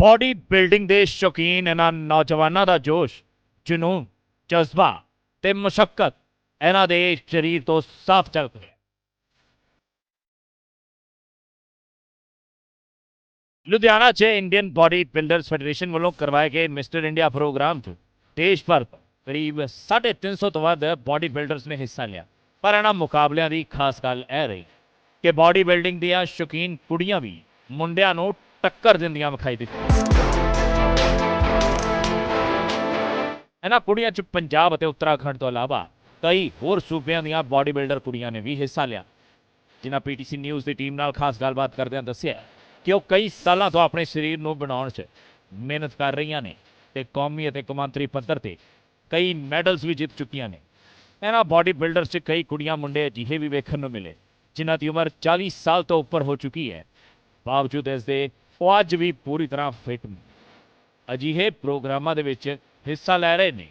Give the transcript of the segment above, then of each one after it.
Body building ਦੇ ਸ਼ੌਕੀਨ ਇਹਨਾਂ ਨੌਜਵਾਨਾਂ ਦਾ ਜੋਸ਼, ਜਨੂਨ, ਜਜ਼ਬਾ ਤੇ ਮੁਸ਼ਕਲ ਇਹਨਾਂ ਦੇ ਸਰੀਰ ਤੋਂ ਸਾਫ਼ ਝਲਕਦਾ ਹੈ। ਲੁਧਿਆਣਾ 'ਚ ਇੰਡੀਅਨ ਬਾਡੀ ਬਿਲਡਰਸ ਫੈਡਰੇਸ਼ਨ ਵੱਲੋਂ ਕਰਵਾਏ ਗਏ ਮਿਸਟਰ ਇੰਡੀਆ ਪ੍ਰੋਗਰਾਮ 'ਚ ਦੇਸ਼ ਭਰ ਤੋਂ ਕਰੀਬ 350 ਤੋਂ ਵੱਧ ਬਾਡੀ ਬਿਲਡਰਸ ਨੇ ਹਿੱਸਾ ਲਿਆ। ਪਰ ਇਹਨਾਂ ਮੁਕਾਬਲਿਆਂ ਦੀ ਖਾਸ ਗੱਲ ਇਹ ਰਹੀ ਕਿ ਬਾਡੀ ਬਿਲਡਿੰਗ ਦੀਆਂ ਸ਼ੌਕੀਨ ਕੁੜੀਆਂ ਵੀ ਮੁੰਡਿਆਂ ਨੂੰ ਟੱਕਰ ਦਿੰਦੀਆਂ ਵਿਖਾਈ ਦਿੱਤੀਆਂ ਇਹਨਾਂ ਕੁੜੀਆਂ 'ਚ ਪੰਜਾਬ ਅਤੇ ਉੱਤਰਾਖੰਡ ਤੋਂ ਇਲਾਵਾ ਕਈ ਹੋਰ ਸੂਬਿਆਂ ਦੀਆਂ ਬਾਡੀ ਬਿਲਡਰ ਕੁੜੀਆਂ ਨੇ ਵੀ ਹਿੱਸਾ ਲਿਆ। ਜਿਨ੍ਹਾਂ ਪੀਟੀਸੀ ਨਿਊਜ਼ ਦੀ ਟੀਮ ਨਾਲ ਖਾਸ ਗੱਲਬਾਤ ਕਰਦਿਆਂ ਦੱਸਿਆ ਕਿ ਉਹ ਕਈ ਸਾਲਾਂ ਤੋਂ ਆਪਣੇ ਸਰੀਰ ਨੂੰ ਬਣਾਉਣ 'ਚ ਮਿਹਨਤ ਕਰ ਰਹੀਆਂ ਨੇ ਤੇ ਕੌਮੀ ਅਤੇ ਕੌਮਾਂਤਰੀ ਪੱਧਰ ਤੇ ਕਈ ਮੈਡਲਸ ਵੀ ਜਿੱਤ ਚੁੱਕੀਆਂ ਨੇ। ਇਹਨਾਂ ਬਾਡੀ ਬਿਲਡਰ 'ਚ ਕਈ ਕੁੜੀਆਂ ਮੁੰਡੇ ਅਜਿਹੇ ਵੀ ਵੇਖਣ ਨੂੰ ਮਿਲੇ, ਜਿਨ੍ਹਾਂ ਦੀ ਉਮਰ 40 ਸਾਲ ਤੋਂ ਉੱਪਰ ਹੋ ਚੁੱਕੀ ਹੈ। ਬਾਵਜੂਦ ਇਸ ਦੇ ਉਹ ਅੱਜ ਵੀ ਪੂਰੀ ਤਰ੍ਹਾਂ ਫਿੱਟ ਨੇ। ਅਜਿਹੇ ਪ੍ਰੋਗਰਾਮਾਂ ਦੇ ਵਿੱਚ ਹਿੱਸਾ ਲੈ ਰਹੇ ਨੇ।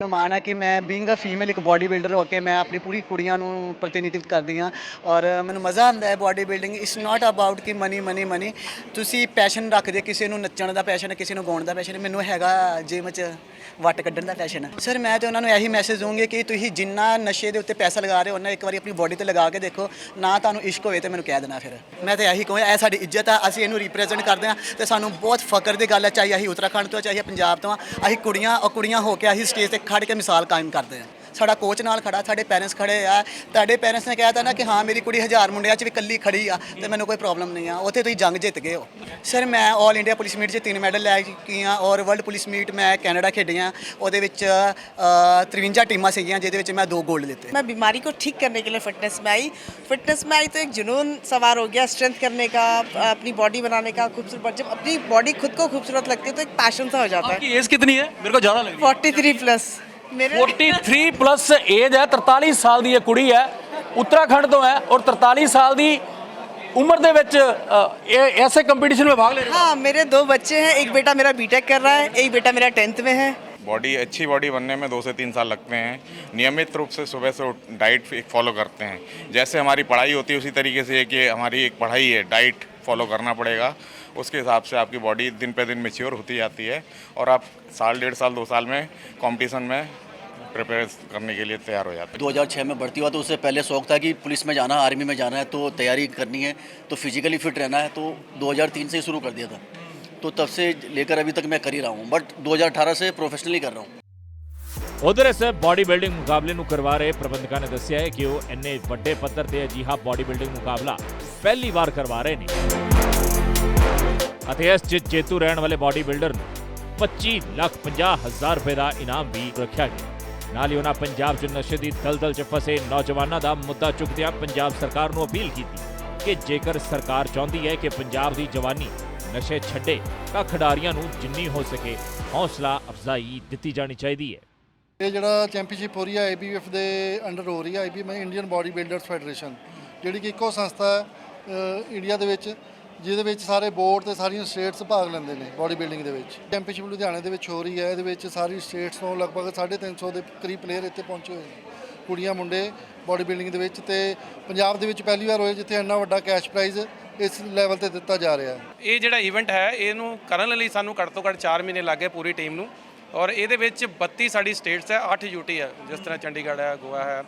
ਮਾਣ ਹੈ ਕਿ ਮੈਂ ਬੀਇੰਗ ਅ ਫੀਮੇਲ ਇੱਕ ਬਾਡੀ ਬਿਲਡਰ ਹੋ ਕੇ ਮੈਂ ਆਪਣੀ ਪੂਰੀ ਕੁੜੀਆਂ ਨੂੰ ਪ੍ਰਤੀਨਿਧਿਤ ਕਰਦੀ ਹਾਂ ਔਰ ਮੈਨੂੰ ਮਜ਼ਾ ਆਉਂਦਾ ਹੈ body building it's not about ਕਿ ਮਨੀ ਮਨੀ ਮਨੀ ਤੁਸੀਂ ਪੈਸ਼ਨ ਰੱਖਦੇ ਕਿਸੇ ਨੂੰ ਨੱਚਣ ਦਾ ਪੈਸ਼ਨ ਹੈ ਕਿਸੇ ਨੂੰ ਗਾਉਣ ਦਾ ਪੈਸ਼ਨ ਹੈ ਮੈਨੂੰ ਹੈਗਾ ਜਿਮ 'ਚ ਵੱਟ ਕੱਢਣ ਦਾ ਪੈਸ਼ਨ ਹੈ ਸਰ ਮੈਂ ਤੇ ਉਹਨਾਂ ਨੂੰ ਇਹੀ ਮੈਸੇਜ ਦਊਂਗੀ ਕਿ ਤੁਸੀਂ ਜਿੰਨਾ ਨਸ਼ੇ ਦੇ ਉੱਤੇ ਪੈਸਾ ਲਗਾ ਰਹੇ ਹੋ, ਉਹਨਾਂ ਇੱਕ ਵਾਰੀ ਆਪਣੀ ਬਾਡੀ ਤੇ ਲਗਾ ਕੇ ਦੇਖੋ। ਨਾ ਤੁਹਾਨੂੰ ਇਸ਼ਕ ਹੋਵੇ ਤੇ ਮੈਨੂੰ ਕਹਿ ਦੇਣਾ ਫਿਰ। ਮੈਂ ਤੇ ਇਹੀ ਕਹਾਂ ਇਹ ਸਾਡੀ ਇੱਜ਼ਤ ਆ, ਅਸੀਂ ਇਹਨੂੰ ਰਿਪਰੈਜ਼ੈਂਟ ਕਰਦੇ ਹਾਂ ਤੇ ਸਾਨੂੰ ਬਹੁਤ ਫਕਰ ਦੀ ਗੱਲ ਹੈ, ਚਾਹੇ ਅਸੀਂ ਉੱਤਰਾਖੰਡ ਤੋਂ ਚਾਹੇ ਪੰਜਾਬ ਤੋਂ ਅਸੀਂ ਕੁੜੀਆਂ ਔਰ ਕੁੜੀਆਂ ਹੋ ਕੇ ਅਸੀਂ ਸਟੇਜ ਤੇ ਖੜ ਕੇ ਮਿਸਾਲ ਕਾਇਮ ਕਰਦੇ ਹਾਂ ਸਾਡਾ ਕੋਚ ਨਾਲ ਖੜਾ ਸਾਡੇ ਪੇਰੈਂਟਸ ਖੜੇ ਆ। ਤੁਹਾਡੇ ਪੇਰੈਂਟਸ ਨੇ ਕਿਹਾ ਤਾਂ ਨਾ ਕਿ ਹਾਂ ਮੇਰੀ ਕੁੜੀ ਹਜ਼ਾਰ ਮੁੰਡਿਆਂ 'ਚ ਵੀ ਇਕੱਲੀ ਖੜੀ ਆ ਤੇ ਮੈਨੂੰ ਕੋਈ ਪ੍ਰੋਬਲਮ ਨਹੀਂ ਆ। ਉੱਥੇ ਤੁਸੀਂ ਜੰਗ ਜਿੱਤ ਗਏ ਹੋ। ਸਰ ਮੈਂ ਆਲ ਇੰਡੀਆ ਪੁਲਿਸ ਮੀਟ 'ਚ ਤਿੰਨ ਮੈਡਲ ਲੈ ਕੇ ਆ ਔਰ ਵਰਲਡ ਪੁਲਿਸ ਮੀਟ ਮੈਂ ਕੈਨੇਡਾ ਖੇਡੀਆਂ। ਉਹਦੇ ਵਿੱਚ 53 ਟੀਮਾਂ ਸੀਗੀਆਂ ਜਿਹਦੇ ਵਿੱਚ ਮੈਂ ਦੋ ਗੋਲਡ ਲਿੱਤੇ। ਮੈਂ ਬਿਮਾਰੀ को ਠੀਕ करने के लिए फिटनेस में आई फिटनेस में आई तो एक जुनून सवार हो गया स्ट्रेंथ करने का अपनी बॉडी बनाने का खूबसूरत जब अपनी बॉडी खुद को खूबसूरत लगती है तो एक पैशन सा हो जाता है आपकी एज कितनी है मेरे को ज्यादा लग रही है 43 ਪਲੱਸ ਏਜ ਹੈ 43 ਸਾਲ ਦੀ ਇਹ ਕੁੜੀ ਹੈ ਉੱਤਰਾਖੰਡ ਤੋਂ ਹੈ ਔਰ 43 ਸਾਲ ਦੀ ਉਮਰ ਦੇ ਵਿੱਚ ਅ, ਇਹ ਐਸੇ ਕੰਪੀਟੀਸ਼ਨ में भाग ले रही हाँ मेरे दो बच्चे हैं एक बेटा मेरा बीटेक कर रहा है एक बेटा मेरा टेंथ में है बॉडी अच्छी बॉडी बनने में दो से तीन साल लगते हैं नियमित रूप से सुबह से उठ- डाइट एक फॉलो करते हैं जैसे हमारी पढ़ाई होती है उसी तरीके से कि हमारी एक पढ़ाई है डाइट फॉलो करना पड़ेगा उसके हिसाब से आपकी बॉडी दिन पे दिन मेच्योर होती जाती है और आप साल डेढ़ साल दो साल में कंपटीशन में प्रिपेयर करने के लिए तैयार हो जाते हैं 2006 में भर्ती हुआ तो उससे पहले शौक था कि पुलिस में जाना आर्मी में जाना है तो तैयारी करनी है तो फिजिकली फिट रहना है तो 2003 से ही शुरू कर दिया था तो तब से लेकर अभी तक मैं कर ही रहा हूँ बट 2018 से प्रोफेशनली कर रहा हूँ ਉਧਰ ਇਸ ਬਾਡੀ ਬਿਲਡਿੰਗ ਮੁਕਾਬਲੇ ਨੂੰ ਕਰਵਾ ਰਹੇ ਪ੍ਰਬੰਧਕਾਂ ਨੇ ਦੱਸਿਆ ਹੈ ਕਿ ਉਹ ਇੰਨੇ ਵੱਡੇ ਪੱਧਰ ਤੇ ਅਜਿਹਾ ਬਾਡੀ ਬਿਲਡਿੰਗ ਮੁਕਾਬਲਾ ਪਹਿਲੀ ਵਾਰ ਕਰਵਾ ਰਹੇ ਨੇ ਅਤੇ ਇਸ 'ਚ ਜੇਤੂ ਰਹਿਣ ਵਾਲੇ ਬਾਡੀ ਬਿਲਡਰ ਨੂੰ 25 ਲੱਖ 50 ਹਜ਼ਾਰ ਰੁਪਏ ਦਾ ਇਨਾਮ ਵੀ ਰੱਖਿਆ ਗਿਆ। ਨਾਲ ਹੀ ਉਹਨਾਂ ਪੰਜਾਬ 'ਚ ਨਸ਼ੇ ਦੀ ਦਲਦਲ 'ਚ ਫਸੇ ਨੌਜਵਾਨਾਂ ਦਾ ਮੁੱਦਾ ਚੁੱਕਦਿਆਂ ਪੰਜਾਬ ਸਰਕਾਰ ਨੂੰ ਅਪੀਲ ਕੀਤੀ ਕਿ ਜੇਕਰ ਸਰਕਾਰ ਚਾਹੁੰਦੀ ਹੈ ਕਿ ਪੰਜਾਬ ਦੀ ਜਵਾਨੀ ਨਸ਼ੇ ਛੱਡੇ, ਤਾਂ ਖਿਡਾਰੀਆਂ ਨੂੰ ਜਿੰਨੀ ਹੋ ਸਕੇ ਹੌਸਲਾ ਅਫਜ਼ਾਈ ਦਿੱਤੀ ਜਾਣੀ ਚਾਹੀਦੀ ਹੈ। ਇਹ ਜਿਹੜਾ ਚੈਂਪੀਅਨਸ਼ਿਪ ਹੋ ਰਹੀ ਹੈ ਆਈਬੀਐਫ ਦੇ ਅੰਡਰ ਹੋ ਰਹੀ ਹੈ IBF Indian body builders federation ਜਿਹੜੀ ਕਿ ਇੱਕੋ ਸੰਸਥਾ ਹੈ ਇੰਡੀਆ ਦੇ ਵਿੱਚ ਜਿਹਦੇ ਵਿੱਚ ਸਾਰੇ ਬੋਰਡ ਤੇ ਸਾਰੀਆਂ ਸਟੇਟਸ ਭਾਗ ਲੈਂਦੇ ਨੇ ਬਾਡੀ ਬਿਲਡਿੰਗ ਦੇ ਵਿੱਚ। ਚੈਂਪੀਅਨਸ਼ਿਪ ਲੁਧਿਆਣੇ ਦੇ ਵਿੱਚ ਹੋ ਰਹੀ ਹੈ, ਇਹਦੇ ਵਿੱਚ ਸਾਰੀ ਸਟੇਟਸ ਤੋਂ ਲਗਭਗ 350 ਦੇ ਕਰੀਬ ਪਲੇਅਰ ਇੱਥੇ ਪਹੁੰਚੇ ਹੋਏ ਨੇ। ਕੁੜੀਆਂ, ਮੁੰਡੇ ਬਾਡੀ ਬਿਲਡਿੰਗ ਦੇ ਵਿੱਚ ਤੇ ਪੰਜਾਬ ਦੇ ਵਿੱਚ ਪਹਿਲੀ ਵਾਰ ਹੋਇਆ ਜਿੱਥੇ ਇੰਨਾ ਵੱਡਾ ਕੈਸ਼ ਪ੍ਰਾਈਜ਼ ਇਸ ਲੈਵਲ ਤੇ ਦਿੱਤਾ ਜਾ ਰਿਹਾ ਹੈ। ਇਹ ਜਿਹੜਾ ਇਵੈਂਟ ਹੈ, ਇਹਨੂੰ ਕਰਨ ਲਈ ਸਾਨੂੰ ਘੱਟ ਤੋਂ ਘੱਟ 4 ਮਹੀਨੇ ਲੱਗੇ ਪੂਰੀ ਟੀਮ ਨੂੰ। ਔਰ ਇਹਦੇ ਵਿੱਚ 32 ਸਾਡੀ ਸਟੇਟਸ ਹੈ 8 ਯੂਟੀ ਹੈ, ਜਿਸ ਤਰ੍ਹਾਂ ਚੰਡੀਗੜ੍ਹ ਹੈ, ਗੋਆ ਹੈ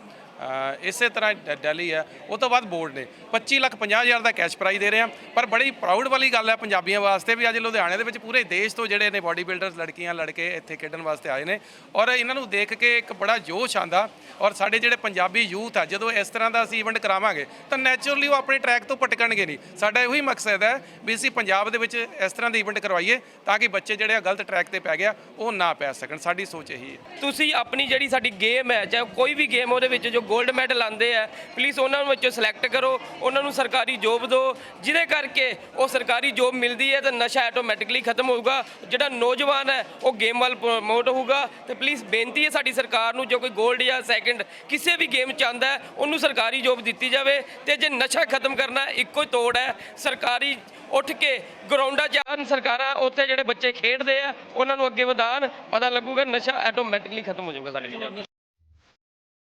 ਇਸੇ ਤਰ੍ਹਾਂ ਡ- ਦਿੱਲੀ ਹੈ ਉਹ ਤੋਂ ਬਾਅਦ ਬੋਰਡ ਨੇ। 25 ਲੱਖ 50 ਹਜ਼ਾਰ ਦਾ ਕੈਸ਼ ਪ੍ਰਾਈਜ਼ ਦੇ ਰਹੇ ਹਾਂ ਪਰ ਬੜੀ ਪ੍ਰਾਊਡ ਵਾਲੀ ਗੱਲ ਹੈ ਪੰਜਾਬੀਆਂ ਵਾਸਤੇ ਵੀ ਅੱਜ ਲੁਧਿਆਣੇ ਦੇ ਵਿੱਚ ਪੂਰੇ ਦੇਸ਼ ਤੋਂ ਜਿਹੜੇ ਨੇ ਬਾਡੀ ਬਿਲਡਰਸ ਲੜਕੀਆਂ, ਲੜਕੇ ਇੱਥੇ ਖੇਡਣ ਵਾਸਤੇ ਆਏ ਨੇ। ਔਰ ਇਹਨਾਂ ਨੂੰ ਦੇਖ ਕੇ ਇੱਕ ਬੜਾ ਜੋਸ਼ ਆਂਦਾ ਔਰ ਸਾਡੇ ਜਿਹੜੇ ਪੰਜਾਬੀ ਯੂਥ ਆ, ਜਦੋਂ ਇਸ ਤਰ੍ਹਾਂ ਦਾ ਅਸੀਂ ਇਵੈਂਟ ਕਰਾਵਾਂਗੇ, ਤਾਂ ਨੈਚੁਰਲੀ ਉਹ ਆਪਣੇ ਟਰੈਕ ਤੋਂ ਭਟਕਣਗੇ ਨਹੀਂ। ਸਾਡਾ ਇਹੋ ਹੀ ਮਕਸਦ ਹੈ ਵੀ ਅਸੀਂ ਪੰਜਾਬ ਦੇ ਵਿੱਚ ਇਸ ਤਰ੍ਹਾਂ ਦੇ ਇਵੈਂਟ ਕਰਵਾਈਏ, ਤਾਂ ਕਿ ਬੱਚੇ ਜਿਹੜੇ ਆ ਗਲਤ ਟਰੈਕ ਤੇ ਪੈ ਗਿਆ, ਉਹ ਨਾ ਪੈ ਸਕਣ। ਸਾਡੀ ਸੋਚ ਇਹੀ ਹੈ। ਤੁਸੀਂ ਆਪਣੀ ਜਿਹੜੀ ਸਾਡੀ ਗੇਮ ਹੈ ਚਾਹੇ ਕੋਈ ਵੀ ਗੇਮ ਉਹਦੇ ਵਿੱਚ ਜੋ 골ਡ ਮੈਡਲ ਆਉਂਦੇ ਆ ਪਲੀਜ਼ ਉਹਨਾਂ ਨੂੰ ਵਿੱਚੋਂ ਸਿਲੈਕਟ ਕਰੋ, ਉਹਨਾਂ ਨੂੰ ਸਰਕਾਰੀ ਜੋਬ ਦਿਓ, ਜਿਹਦੇ ਕਰਕੇ ਉਹ ਸਰਕਾਰੀ ਜੋਬ ਮਿਲਦੀ ਹੈ ਤਾਂ ਨਸ਼ਾ ਆਟੋਮੈਟਿਕਲੀ ਖਤਮ ਹੋਊਗਾ, ਜਿਹੜਾ ਨੌਜਵਾਨ ਹੈ, ਉਹ ਗੇਮ ਵੱਲ ਪ੍ਰਮੋਟ ਹੋਊਗਾ, ਤੇ ਪਲੀਜ਼ ਬੇਨਤੀ ਹੈ ਸਾਡੀ ਸਰਕਾਰ ਨੂੰ, ਜੋ ਕੋਈ 골ਡ ਜਾਂ ਸੈਕਿੰਡ ਕਿਸੇ ਵੀ ਗੇਮ ਚ ਆਉਂਦਾ ਉਹਨੂੰ ਸਰਕਾਰੀ ਜੋਬ ਦਿੱਤੀ ਜਾਵੇ, ਤੇ ਜੇ ਨਸ਼ਾ ਖਤਮ ਕਰਨਾ ਇੱਕੋ ਹੀ ਤੋੜ ਹੈ, ਸਰਕਾਰੀ ਉੱਠ ਕੇ ਗਰਾਊਂਡਾਂ ਜਾਣ ਸਰਕਾਰਾਂ ਉੱਥੇ ਜਿਹੜੇ ਬੱਚੇ ਖੇਡਦੇ ਆ, ਉਹਨਾਂ ਨੂੰ ਅੱਗੇ ਵਧਾਣ ਪਤਾ ਲੱਗੂਗਾ ਨਸ਼ਾ ਆਟੋਮੈਟਿਕਲੀ ਖਤਮ ਹੋ ਜਾਊਗਾ ਸਾਡੇ ਪੰਜਾਬ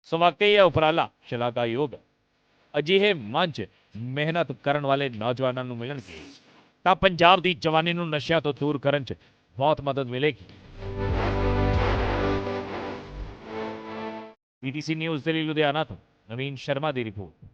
ਦਾ ਸੋ ਵਾਕਈ ਇਹ ਉਪਰਾਲਾ ਸ਼ਲਾਘਾਯੋਗ ਹੈ। ਅਜਿਹੇ ਮੰਚ ਮਿਹਨਤ ਕਰਨ ਵਾਲੇ ਨੌਜਵਾਨਾਂ ਨੂੰ ਮਿਲਣਗੇ ਤਾਂ ਪੰਜਾਬ ਦੀ ਜਵਾਨੀ ਨੂੰ ਨਸ਼ਿਆਂ ਤੋਂ ਦੂਰ ਕਰਨ 'ਚ ਬਹੁਤ ਮਦਦ ਮਿਲੇਗੀ ਪੀਟੀਸੀ ਨਿਊਜ਼ ਦੇ ਲਈ ਲੁਧਿਆਣਾ ਤੋਂ ਨਵੀਨ ਸ਼ਰਮਾ ਦੀ ਰਿਪੋਰਟ